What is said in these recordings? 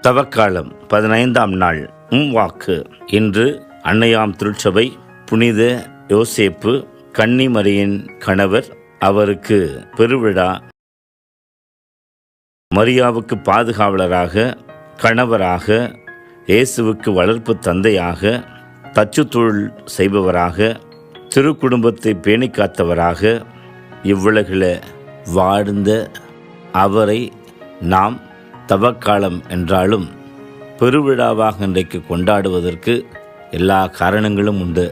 தவக்காலம் பதினைந்தாம் நாள் உம் வாக்கு இன்று அன்னையாம் திருச்சபை புனித யோசேப்பு கன்னிமரியின் கணவர் அவருக்கு பெருவிழா. மரியாவுக்கு பாதுகாவலராக கணவராக இயேசுவுக்கு வளர்ப்பு தந்தையாக தச்சு தொழில் செய்பவராக திருக்குடும்பத்தை பேணி காத்தவராக இவ்வுலகில் வாழ்ந்த அவரை நாம் தவக்காலம் என்றாலும் பெருவிழாவாக இன்றைக்கு கொண்டாடுவதற்கு எல்லா காரணங்களும் உண்டு.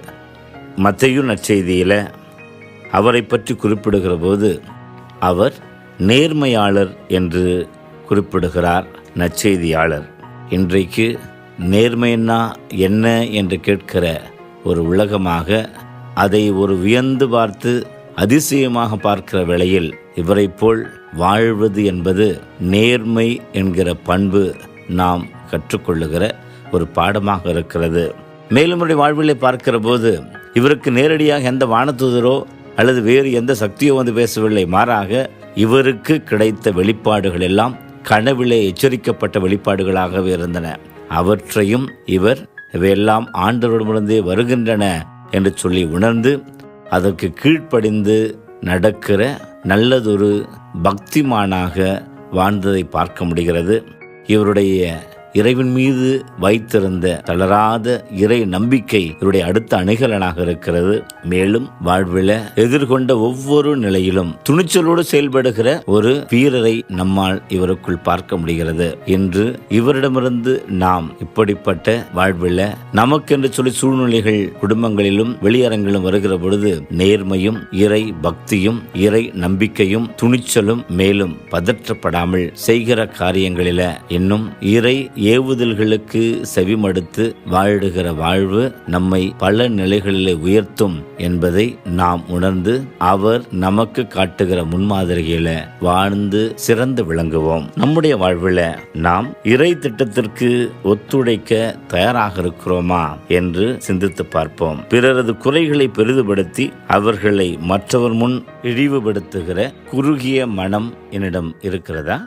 மத்தையு நற்செய்தியில் அவரை பற்றி குறிப்பிடுகிற போது அவர் நேர்மையாளர் என்று குறிப்பிடுகிறார் நற்செய்தியாளர். இன்றைக்கு நேர்மைன்னா என்ன என்று கேட்கிற ஒரு உலகமாக அதை ஒரு வியந்து பார்த்து அதிசயமாக பார்க்கிற வேளையில் இவரைப் போல் வாழ்வது என்பது நேர்மை என்கிற பண்பு நாம் கற்றுக்கொள்ளுகிற ஒரு பாடமாக இருக்கிறது. மேலும் அவருடைய வாழ்விலை பார்க்கிற போது இவருக்கு நேரடியாக எந்த வானத்துதரோ அல்லது வேறு எந்த சக்தியோ வந்து பேசவில்லை. மாறாக இவருக்கு கிடைத்த வெளிப்பாடுகள் எல்லாம் கனவிலே எச்சரிக்கப்பட்ட வெளிப்பாடுகளாகவே இருந்தன. அவற்றையும் இவர் இவையெல்லாம் ஆண்டவரிடமிருந்தே வருகின்றன என்று சொல்லி உணர்ந்து அதற்கு கீழ்ப்படிந்து நடக்கிற நல்லதொரு பக்திமானாக வாழ்ந்ததை பார்க்க முடிகிறது. இவருடைய இறைவன் மீது வைத்திருந்த தளராத இறை நம்பிக்கை இவருடைய அடுத்த அணுகலனாக இருக்கிறது. மேலும் வாழ்வில் எதிர்கொண்ட ஒவ்வொரு நிலையிலும் துணிச்சலோடு செயல்படுகிற ஒரு வீரரை நம்மால் இவருக்குள் பார்க்க முடிகிறது. இன்று இவரிடமிருந்து நாம் இப்படிப்பட்ட வாழ்வில் நமக்கென்று சொல்லி சூழ்நிலைகள் குடும்பங்களிலும் வெளியரங்கிலும் வருகிற பொழுது நேர்மையும் இறை பக்தியும் இறை நம்பிக்கையும் துணிச்சலும் மேலும் பதற்றப்படாமல் செய்கிற காரியங்களில இன்னும் இறை ஏவுதல்களுக்கு செவிமடுத்து வாழிடுகிற வாழ்வு நம்மை பல நிலைகளிலே உயர்த்தும் என்பதை நாம் உணர்ந்து அவர் நமக்கு காட்டுகிற முன்மாதிரிகளை வாழ்ந்து சிறந்து விளங்குவோம். நம்முடைய வாழ்வில் நாம் இறை திட்டத்திற்கு ஒத்துழைக்க தயாராக இருக்கிறோமா என்று சிந்தித்து பார்ப்போம். பிறரது குறைகளை பெரிதுபடுத்தி அவர்களை மற்றவர் முன் இழிவுபடுத்துகிற குறுகிய மனம் என்னிடம் இருக்கிறதா?